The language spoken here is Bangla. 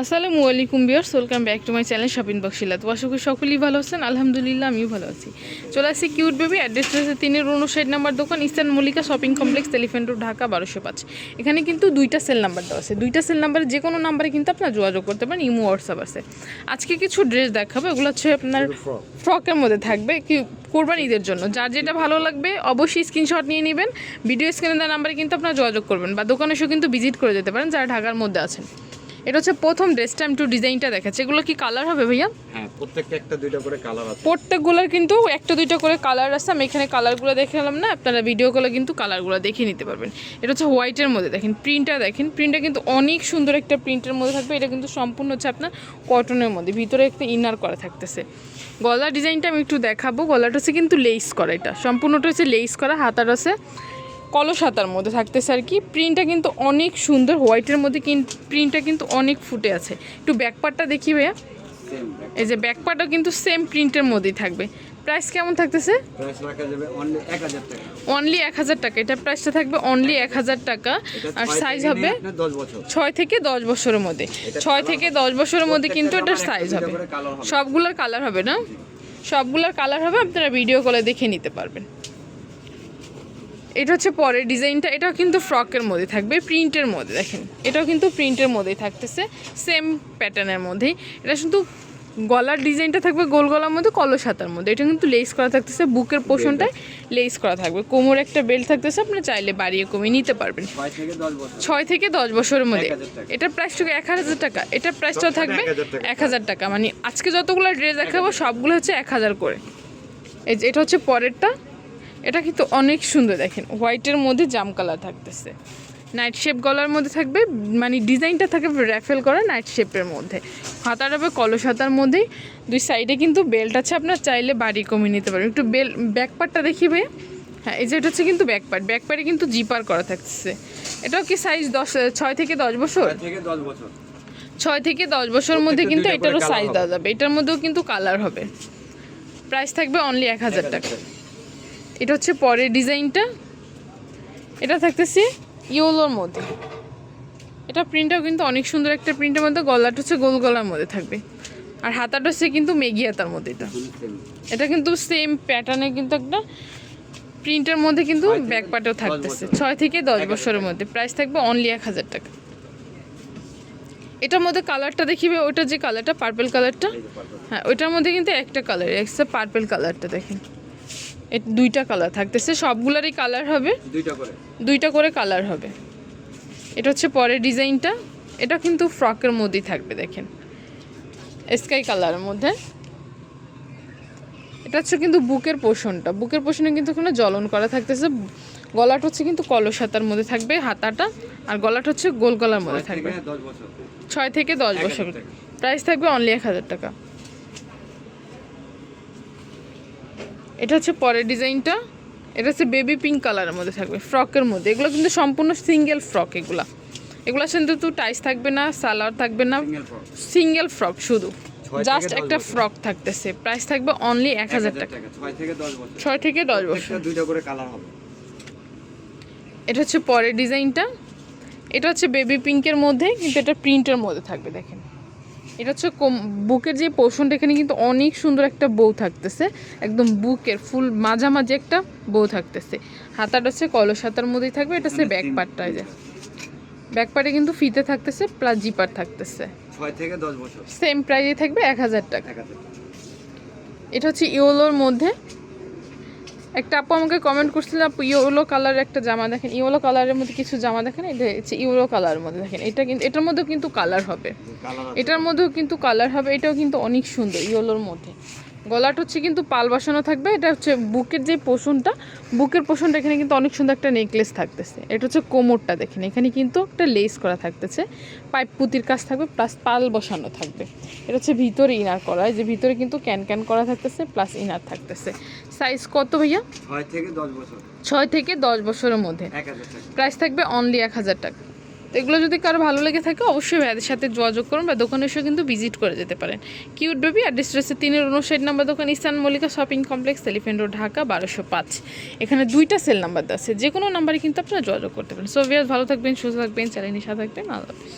আসসালামু আলাইকুম বিয়ার্স welcome back to my channel shopping বক্সিলা তো আশা করি সকলেই ভালো আছেন আলহামদুলিল্লাহ আমিও ভালো আছি। চলে আসছি কিউট বেবি অ্যাড্রেস রয়েছে তিনের উনষাট নাম্বার দোকান Eastern Mallika shopping complex Elephant Road Dhaka বারোশো পাঁচ। এখানে কিন্তু দুইটা সেল নাম্বার দেওয়া আছে। দুইটা সেল নাম্বারে যে কোনো নাম্বারে কিন্তু আপনার যোগাযোগ করতে পারেন ইমো হোয়াটসঅ্যাপ আছে। আজকে কিছু ড্রেস দেখাবো এগুলো হচ্ছে আপনার ফ্রকের মধ্যে থাকবে কি কোরবান ঈদের জন্য। যার যেটা ভালো লাগবে অবশ্যই স্ক্রিনশট নিয়ে নেবেন। ভিডিও স্ক্রিনে দেওয়া নাম্বারে কিন্তু আপনার যোগাযোগ করবেন বা দোকানে এসেও কিন্তু ভিজিট করে যেতে পারেন যারা ঢাকার মধ্যে আছেন। এটা হচ্ছে প্রথম ড্রেসটা আমি একটু ডিজাইনটা দেখাচ্ছি। এগুলো কি কালার হবে ভাইয়া? হ্যাঁ প্রত্যেকটা একটা দুইটা করে কালার আছে। প্রত্যেকগুলোর কিন্তু একটা দুইটা করে কালার আছে। আমি এখানে কালারগুলো দেখালাম না আপনারা ভিডিও কলে কিন্তু কালারগুলো দেখে নিতে পারবেন। এটা হচ্ছে হোয়াইটের মধ্যে দেখেন প্রিন্টটা দেখেন। প্রিন্টটা কিন্তু অনেক সুন্দর একটা প্রিন্টের মধ্যে থাকবে। এটা কিন্তু সম্পূর্ণ হচ্ছে আপনার কটনের মধ্যে। ভিতরে একটা ইনার করা থাকতেছে। গলার ডিজাইনটা আমি একটু দেখাবো। গলাটা হচ্ছে কিন্তু লেস করা এটা। সম্পূর্ণটা হচ্ছে লেস করা হাতার আছে। কলস হাতার মধ্যে থাকতেছে আর কি। প্রিন্টটা কিন্তু অনেক সুন্দর হোয়াইটের মধ্যে কিন্তু প্রিন্টটা কিন্তু অনেক ফুটে আছে। একটু ব্যাকপার্টটা দেখি ভাইয়া। এই যে ব্যাকপার্টও কিন্তু সেম প্রিন্টের মধ্যেই থাকবে। প্রাইস কেমন থাকতেছে? অনলি এক হাজার টাকা। এটা প্রাইসটা থাকবে অনলি এক হাজার টাকা। আর সাইজ হবে ছয় থেকে দশ বছরের মধ্যে। ছয় থেকে দশ বছরের মধ্যে কিন্তু এটার সাইজ হবে। সবগুলোর কালার হবে না? সবগুলোর কালার হবে আপনারা ভিডিও কলে দেখে নিতে পারবেন। এটা হচ্ছে পরের ডিজাইনটা এটাও কিন্তু ফ্রকের মধ্যে থাকবে প্রিন্টের মধ্যে দেখেন। এটাও কিন্তু প্রিন্টের মধ্যেই থাকতেছে সেম প্যাটার্নের মধ্যেই। এটা শুধু গলার ডিজাইনটা থাকবে গোল গলার মধ্যে কলস হাতার মধ্যে। এটা কিন্তু লেস করা থাকতেছে বুকের পোষণটায় লেস করা থাকবে। কোমর একটা বেল্ট থাকতেছে আপনি চাইলে বাড়িয়ে কমিয়ে নিতে পারবেন। ছয় থেকে দশ বছরের মধ্যে। 1000 টাকা। এটার প্রাইস টাকা এক হাজার টাকা। এটার প্রাইসটাও থাকবে এক হাজার টাকা। মানে আজকে যতগুলো ড্রেস দেখাবো সবগুলো হচ্ছে এক হাজার করে। এই যে এটা হচ্ছে পরেরটা। এটা কিন্তু অনেক সুন্দর দেখেন। হোয়াইটের মধ্যে জাম কালার থাকতেছে। নাইট শেপ গলার মধ্যে থাকবে মানে ডিজাইনটা থাকবে র্যাফেল করা নাইট শেপের মধ্যে। হাতার হবে কলস হাতার মধ্যেই দুই সাইডে কিন্তু বেল্ট আছে আপনার চাইলে বাড়ি কমিয়ে নিতে পারবেন একটু বেল ব্যাক পার্টটা দেখিবে হ্যাঁ এই যে এটা হচ্ছে কিন্তু ব্যাক পার্ট ব্যাক পার্টে কিন্তু জিপার করা থাকতেছে। এটাও কি সাইজ দশ ছয় থেকে দশ বছর? ছয় থেকে দশ বছর। ছয় থেকে দশ বছরের মধ্যে কিন্তু এটারও সাইজ দেওয়া যাবে। এটার মধ্যেও কিন্তু কালার হবে। প্রাইস থাকবে অনলি এক হাজার টাকা। এটা হচ্ছে পরের ডিজাইনটা। এটা থাকতেছে ইয়োলোর মধ্যে। এটা প্রিন্টটাও কিন্তু অনেক সুন্দর একটা প্রিন্টের মধ্যে গলাটা হচ্ছে গোল গলার মধ্যে থাকবে। আর হাতাটা হচ্ছে কিন্তু মেগি হাতার মধ্যে এটা। এটা কিন্তু সেম প্যাটার্নে কিন্তু একটা প্রিন্টের মধ্যে কিন্তু ছয় ব্যাক পার্টেও দশ থাকতেছে। ছয় থেকে দশ বছরের মধ্যে। প্রাইস থাকবে অনলি এক হাজার টাকা। এটার মধ্যে কালারটা দেখিবে ওটা যে কালারটা পার্পেল কালারটা। হ্যাঁ ওইটার মধ্যে কিন্তু একটা কালার একটা পার্পেল কালারটা দেখেন। দুইটা কালার থাকতেছে। সবগুলারই কালার হবে? দুইটা করে। দুইটা করে কালার হবে। এটা হচ্ছে পরের ডিজাইনটা। এটা কিন্তু ফ্রকের মধ্যেই থাকবে দেখেন। স্কাই কালারের মধ্যে। এটা হচ্ছে কিন্তু বুকের পোষণটা। বুকের পোষণে কিন্তু কোনো জ্বলন করা থাকতেছে। গলাটা হচ্ছে কিন্তু কলসাতার মধ্যে থাকবে হাতাটা। আর গলাটা হচ্ছে গোল গলার মধ্যে থাকবে। ছয় থেকে দশ বছর। প্রাইস থাকবে অনলি এক হাজার টাকা। এটা হচ্ছে পরের ডিজাইনটা। এটা হচ্ছে বেবি পিঙ্ক কালারের মধ্যে থাকবে ফ্রকের মধ্যে। এগুলো কিন্তু সম্পূর্ণ সিঙ্গেল ফ্রক এগুলা। এগুলোর সাথে তো টাইস থাকবে না সালোয়ার থাকবে না। সিঙ্গেল ফ্রক শুধু। জাস্ট একটা ফ্রক থাকতেছে। প্রাইস থাকবে অনলি এক হাজার টাকা। ছয় থেকে দশ বছর। দুইটা করে কালার হবে। এটা হচ্ছে পরের ডিজাইনটা। এটা হচ্ছে বেবি পিঙ্কের মধ্যে কিন্তু এটা প্রিন্টের মধ্যে থাকবে দেখেন। এটা হচ্ছে কম বুকের যে পোর্শনটা এখানে কিন্তু অনেক সুন্দর একটা বউ থাকতেছে। একদম বুকের ফুল মাঝামাঝি একটা বউ থাকতেছে। হাতাটা হচ্ছে কলস হাতার মধ্যেই থাকবে এটা হচ্ছে ব্যাক পার্টটা যে। ব্যাক পার্টে কিন্তু ফিতে থাকতেছে প্লাস জিপার থাকতেছে। ছয় থেকে দশ বছর। সেম প্রাইজে থাকবে এক হাজার টাকা। এক হাজার টাকা। এটা হচ্ছে ইওলোর মধ্যে একটা আপু আমাকে কমেন্ট করছিল আপু ইয়েলো কালার একটা জামা দেখেন। ইয়োলো কালারের মধ্যে কিছু জামা দেখেন? এটা হচ্ছে ইয়োলো কালারের মধ্যে দেখেন। এটা কিন্তু এটার মধ্যেও কিন্তু কালার হবে। এটার মধ্যেও কিন্তু কালার হবে। এটাও কিন্তু অনেক সুন্দর ইয়োলোর মধ্যে। গলাটা হচ্ছে কিন্তু পাল বসানো থাকবে। এটা হচ্ছে বুকের যে পোষণটা বুকের পোষণটা এখানে কিন্তু অনেক সুন্দর একটা নেকলেস থাকতেছে। এটা হচ্ছে কোমরটা দেখেন এখানে কিন্তু একটা লেস করা থাকতেছে। পাইপ পুতির কাজ থাকবে প্লাস পাল বসানো থাকবে। এটা হচ্ছে ভিতরে ইনার করা যে ভিতরে কিন্তু ক্যান ক্যান করা থাকতেছে প্লাস ইনার থাকতেছে। সাইজ কত ভাইয়া? ছয় থেকে দশ বছর। ছয় থেকে দশ বছরের মধ্যে। প্রাইস থাকবে অনলি এক হাজার টাকা। তো এগুলো যদি কারও ভালো লেগে থাকে, অবশ্যই ভাইয়াদের সাথে যোগাযোগ করুন বা দোকানে এসেও কিন্তু ভিজিট করে যেতে পারেন। কিউট বেবি অ্যাড্রেস রয়েছে তিনের উনষাট নাম্বার দোকান Eastern Mallika shopping complex, Elephant Road, Dhaka, বারোশো পাঁচ। এখানে দুইটা সেল নাম্বার আছে যে কোনো নাম্বারে কিন্তু আপনারা যোগাযোগ করতে পারেন। সো ভিয়ার ভালো থাকবেন, সুস্থ থাকবেন চ্যালেঞ্জ নিশা থাকবেন, আল্লাহ হাফিজ।